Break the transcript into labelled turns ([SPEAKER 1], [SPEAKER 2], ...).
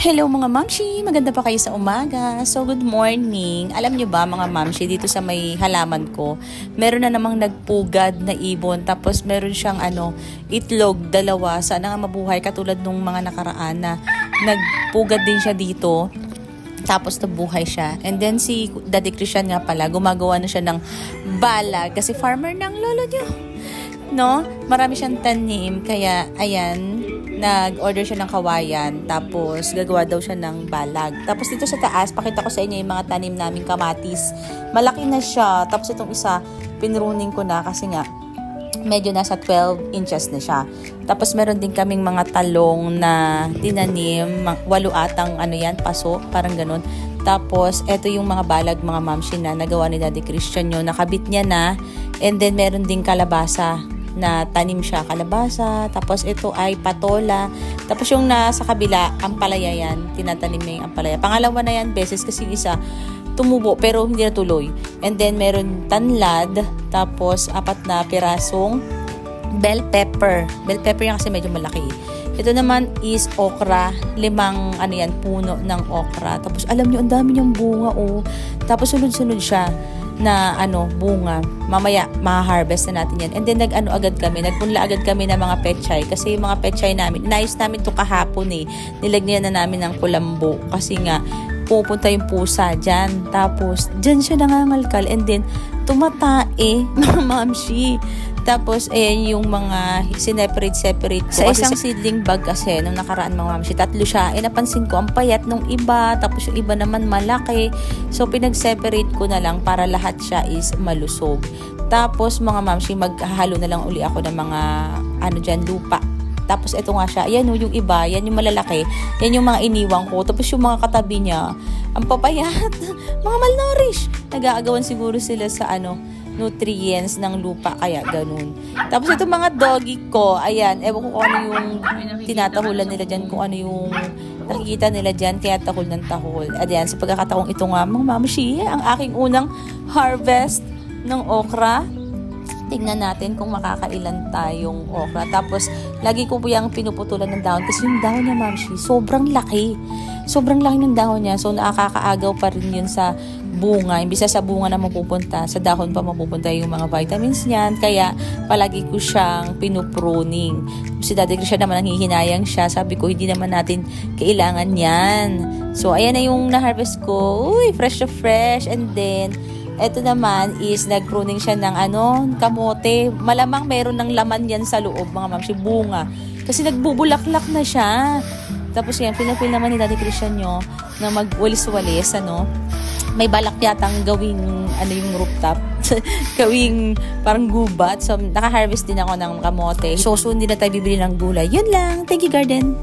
[SPEAKER 1] Hello mga mamshi! Maganda pa kayo sa umaga. So good morning. Alam nyo ba mga mamshi, dito sa may halaman ko, meron na namang nagpugad na ibon. Tapos meron siyang ano, itlog, dalawa. Sana nga mabuhay katulad nung mga nakaraan na nagpugad din siya dito. Tapos nabuhay siya. And then si Daddy Christian nga pala, gumagawa na siya ng balag. Kasi farmer ng lolo niyo. No? Marami siyang tanim. Kaya, ayan, nag-order siya ng kawayan, tapos gagawa daw siya ng balag. Tapos dito sa taas, pakita ko sa inyo yung mga tanim naming kamatis. Malaki na siya. Tapos itong isa, pinruning ko na kasi nga, medyo nasa 12 inches na siya. Tapos meron din kaming mga talong na tinanim, walo atang ano yan, paso, parang ganun. Tapos, eto yung mga balag, mga mamshi na nagawa ni Daddy Christian yun. Nakabit niya na. And then, meron din kalabasa na tanim siya kalabasa. Tapos ito ay patola. Tapos yung nasa kabila, ampalaya yan. Tinatanim niya yung ampalaya. Pangalawa na yan beses kasi isa tumubo pero hindi natuloy. And then meron tanlad. Tapos apat na pirasong bell pepper. Bell pepper yan kasi medyo malaki. Ito naman is okra. Limang ano yan, puno ng okra. Tapos alam niyo, ang dami niyang bunga oh. Tapos sunod-sunod siya na ano, bunga. Mamaya, ma-harvest na natin yan. And then, nag-ano agad kami, nagpunla agad kami ng mga pechay. Kasi yung mga pechay namin, inayos namin to kahapon eh. Nilagyan na namin ng kulambo. Kasi nga, pupunta yung pusa dyan. Tapos, dyan siya nangangalkal. And then, tumatae, mga mamshi. Tapos, ayan yung mga sineperate-separate ko. Sa isang seedling bag kasi, nung nakaraan mga mamshi, tatlo siya. Eh, napansin ko, ang payat nung iba, tapos yung iba naman malaki. So, pinag-separate ko na lang para lahat siya is malusog. Tapos, mga mamshi, maghahalo na lang uli ako ng mga, ano dyan, lupa. Tapos ito nga siya, yan o, yung iba, yan yung malalaki, yan yung mga iniwang ko. Tapos yung mga katabi niya, ang papayat, mga malnourished. Nag-aagawan siguro sila sa ano, nutrients ng lupa, kaya ganun. Tapos ito mga doggy ko, ayan, ewan ko kung ano yung tinatahulan nila dyan, kung ano yung nakikita nila dyan, kaya tahol ng tahol. Ayan, sa pagkakataong ito nga, mga mamushi, ang aking unang harvest ng okra tingnan natin kung makakailan tayong okra. Tapos, lagi ko po yung pinuputulan ng dahon. Kasi yung dahon niya, mamshi, sobrang laki. Sobrang laki ng dahon niya. So, nakakaagaw pa rin yun sa bunga. Imbisa sa bunga na mapupunta, sa dahon pa mapupunta yung mga vitamins niyan. Kaya, palagi ko siyang pinupruning. Si Daddy Grisha naman nanghihinayang siya. Sabi ko, hindi naman natin kailangan yan. So, ayan na yung na-harvest ko. Uy, fresh to fresh. And then, ito naman is nag-pruning siya ng ano, kamote. Malamang meron ng laman yan sa loob, mga ma'am, si bunga. Kasi nagbubulaklak na siya. Tapos yan, pinapil naman ni Daddy Christian nyo na magwalis-walis, ano. May balak yatang gawing, ano yung rooftop. gawing parang gubat. So, naka-harvest din ako ng kamote. So, soon din na tayo bibili ng gulay. Yun lang. Thank you, Garden.